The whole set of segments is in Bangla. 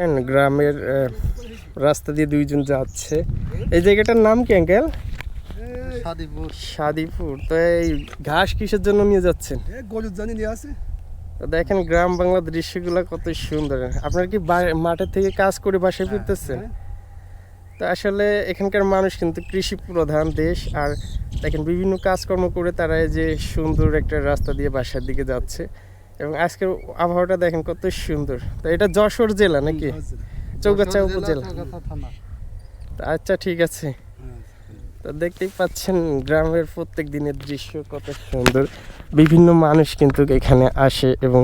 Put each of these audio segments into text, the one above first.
দেখেন, গ্রামের রাস্তা দিয়ে দুইজন যাচ্ছে। এই জায়গাটার নাম কি আঙ্কেল? সাদিপুর। সাদিপুর। তো এই ঘাস কিসের জন্য নিয়ে যাচ্ছেন? গরুর জানি নিয়ে আছে। তো দেখেন গ্রাম বাংলার দৃশ্যগুলো কত সুন্দর। আপনার কি মাঠের থেকে কাজ করে বাসায় ফিরতেছেন? তো আসলে এখানকার মানুষ কিন্তু কৃষি প্রধান দেশ। আর দেখেন বিভিন্ন কাজকর্ম করে তারা এই যে সুন্দর একটা রাস্তা দিয়ে বাসার দিকে যাচ্ছে। এবং আজকের আবহাওয়াটা দেখেন কত সুন্দর। তো এটা যশোর জেলা নাকি? চৌগাছা উপজেলা। তো আচ্ছা ঠিক আছে। তো দেখতেই পাচ্ছেন গ্রামের প্রত্যেক দিনের দৃশ্য কত সুন্দর। বিভিন্ন মানুষ কিন্তু এখানে আসে এবং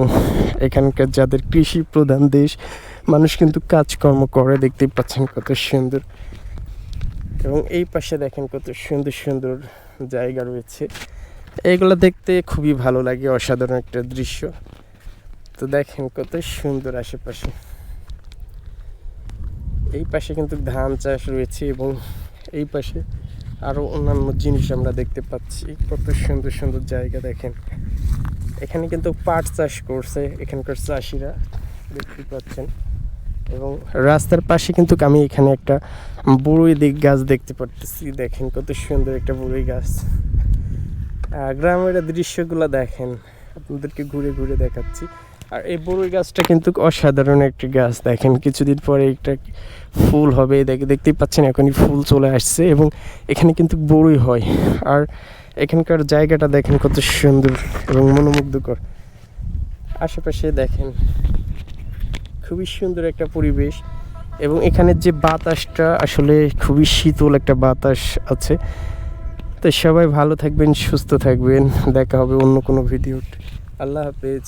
এখানকার যাদের কৃষি প্রধান দেশ মানুষ কিন্তু কাজকর্ম করে দেখতেই পাচ্ছেন কত সুন্দর। এবং এই পাশে দেখেন কত সুন্দর সুন্দর জায়গা রয়েছে। এইগুলো দেখতে খুবই ভালো লাগে অসাধারণ একটা দৃশ্য। তো দেখেন কত সুন্দর আশেপাশে। এই পাশে কিন্তু ধান চাষ রয়েছে এবং এই পাশে আরও অন্যান্য জিনিস আমরা দেখতে পাচ্ছি। কত সুন্দর সুন্দর জায়গা দেখেন। এখানে কিন্তু পাট চাষ করছে এখানকার চাষিরা, দেখতে পাচ্ছেন। এবং রাস্তার পাশে কিন্তু আমি এখানে একটা বড়ই দিক গাছ দেখতে পারতেছি। দেখেন কত সুন্দর একটা বড়ই গাছ। গ্রামের দৃশ্যগুলো দেখেন, আপনাদেরকে ঘুরে ঘুরে দেখাচ্ছি। আর এই বড়ই গাছটা কিন্তু অসাধারণ একটি গাছ। দেখেন, কিছুদিন পরে একটা ফুল হবে। দেখে, দেখতেই পাচ্ছেন, এখনই ফুল চলে আসছে এবং এখানে কিন্তু বড়ই হয়। আর এখানকার জায়গাটা দেখেন কত সুন্দর এবং মনোমুগ্ধকর। আশেপাশে দেখেন, খুবই সুন্দর একটা পরিবেশ এবং এখানে যে বাতাসটা, আসলে খুবই শীতল একটা বাতাস আছে। তো সবাই ভালো থাকবেন, সুস্থ থাকবেন। দেখা হবে অন্য কোনো ভিডিও আল্লাহ হাফেজ।